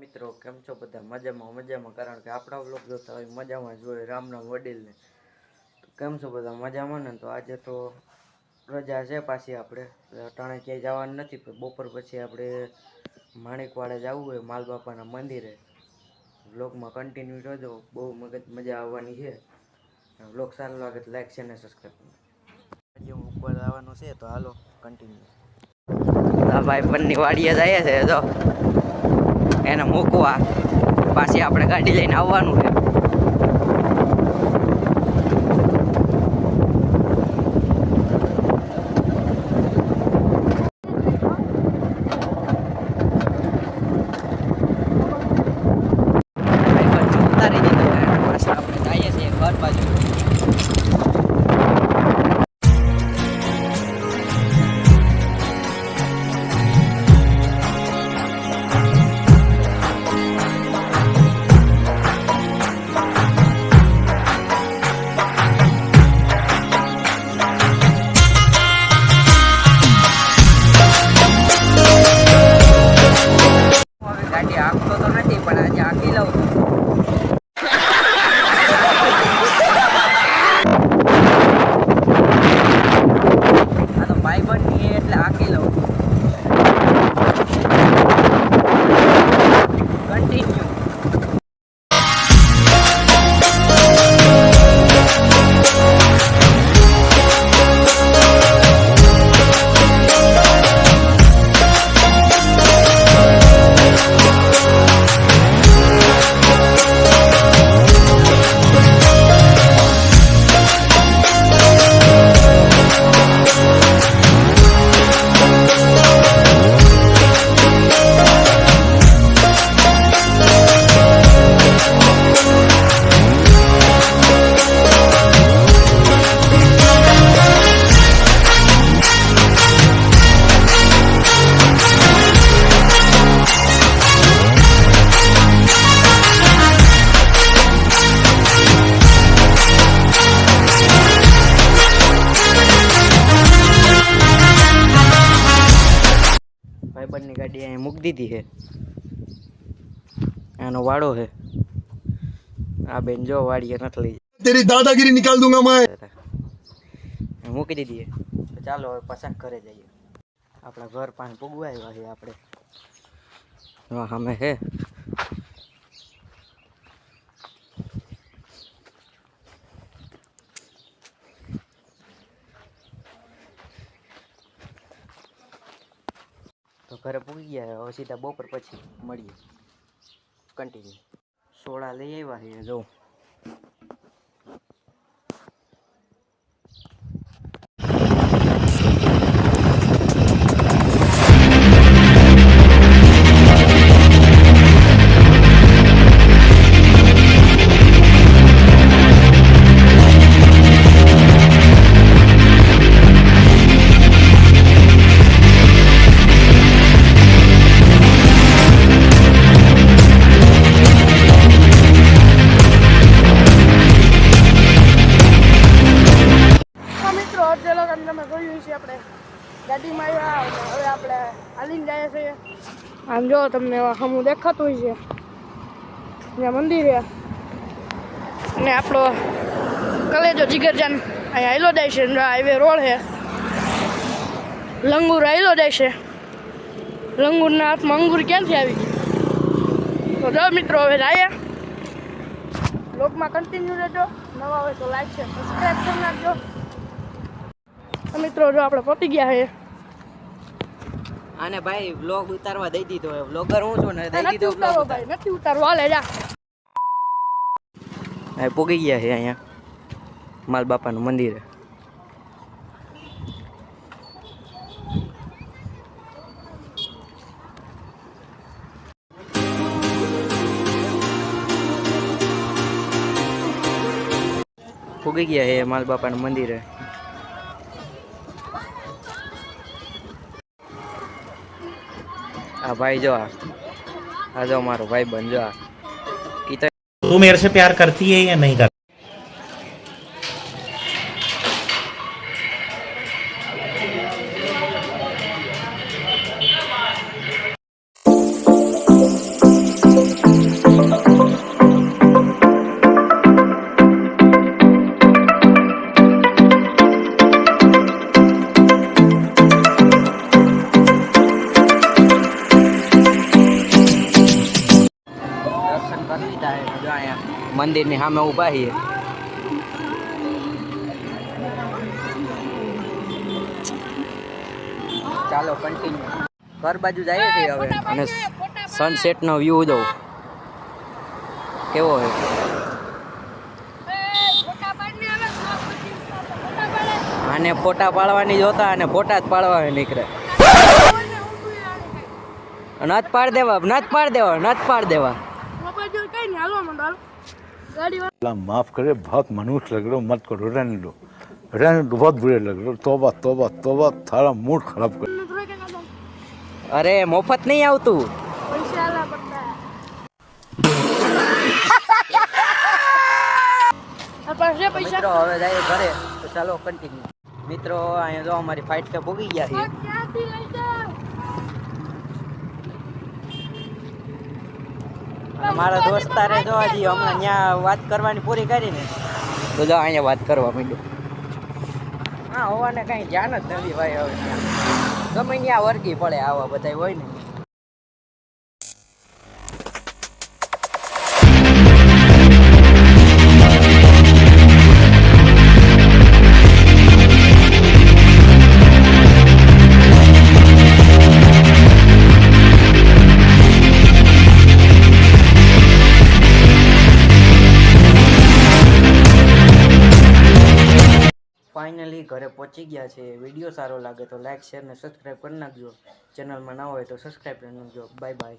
મિત્રો, કેમ છો બધા? મજામાં મજામાં. કારણ કે આપણા વ્લોગ જોતા હોય મજામાં જ હોય રામના વડીલને. તો કેમ છો બધા? મજામાં ને? તો આજે તો રજા છે પાછી આપણે. અટાણે ક્યાંય જવાનું નથી બપોર પછી આપણે માણેકવાડે જવું હોય માલ બાપાના મંદિરે. વ્લોગમાં કન્ટિન્યુ રહેજો. બહુ મગજ મજા આવવાની છે. વ્લોગ સારો લાગે તો લાઈક છે ને સબસ્ક્રાઈબ હજી હું ઉપર આવવાનું છે, તો હાલો કન્ટિન્યુ ભાઈ, બંની વાડીએ જાય છે તો એને મૂકવા. પાછી આપણે ગાડી લઈને આવવાનું છે. ભાઈબંધની ગાડી અહીં મૂકી દીધી છે. આનો વાડો છે. આ બેન જો વાડીએ નથી લઈ તેરી દાદાગીરી નિકાલ દઉંગા મેં મૂકી દીધી તો ચાલો હવે પસાર ઘરે જઈએ. આપણા ઘર પાણી પૂગવા આવ્યા આપણે. હા અમે હે ઘરે પૂગી ગયા હવે સીધા બપોર પછી મળીએ. કન્ટિન્યુ સોડા લઈ આવ્યા છે જો. આમ જો તમને હમું દેખાતું હોય છે. ત્યાં મંદિર. અને આપણો કલેજો જીગરજાન અહીંયા આયલો જાય છે હાઈવે રોડ છે. લંગુર આયલો જાય છે. લંગુરના હાથમાં અંગુર ક્યાંથી આવી તો જો મિત્રો, હવે જાય લોકમાં કન્ટિન્યુ રહેજો. નવા હોય તો લાઈક છે સબસ્ક્રાઈબ કરી નાખજો. મિત્રો, જો આપણે પહોંચી ગયા છે આને ભાઈ વ્લોગ ઉતારવા દઈ દીધો હે વ્લોગર હું છું ને દઈ દીધો વ્લોગ ભાઈ નથી ઉતારવા. લે જા ભાઈ પૂગી ગયા છે અહીંયા. માલ બાપાનું મંદિર. પોગી ગયા છે માલ બાપાનું મંદિર. હે. આ ભાઈ જો આ આ જો મારો ભાઈ બન જો આ ઈ તો तू मेरे से प्यार करती है या नहीं करती મંદિરની સામે ઊભા છીએ. ચાલો કન્ટિન્યુ ઘર બાજુ જઈએ છીએ હવે. અને સનસેટનો વ્યૂ જો કેવો છે અને ફોટા પાડવાની જોતા અને ફોટા જ પાડવા નીકળે. નથ પાડ દેવા નથ પાડ દેવા નથ પાડ દેવા. अल्लाह माफ करे बहुत मनुष्य लग रहे हो मत करो रहने दो रहने दो बहुत बुरे लग रहे हो तोबा तोबा तोबा थारा मूड खराब कर વાળા થોડા કાકા દો. અરે મફત નહીં આવતું પૈસા આલા પડતા આ પાસે પૈસા મિત્રો હવે જાય ઘરે તો ચાલો કન્ટિન્યુ મિત્રો અહીંયા જો અમારી ફાઇટ કે ભોગી ગયા છે મારા દોસ્તારે જો હજી હમણાં ત્યાં વાત કરવાની પૂરી કરીને. તો જો અહીંયા વાત કરવા માંડ્યું. હા હોવાને કાંઈ ધ્યાન જ નથી ભાઈ હવે. ગમે ત્યાં વર્ગી પડે આવા બધા હોય ને. ફાઇનલી ઘરે પહોંચી ગયા છે. વીડિયો સારો લાગે તો લાઇક શેર ને સબસ્ક્રાઈબ કરી નાખજો. ચેનલમાં ના હોય તો સબસ્ક્રાઈબ કરી નાખજો. Bye bye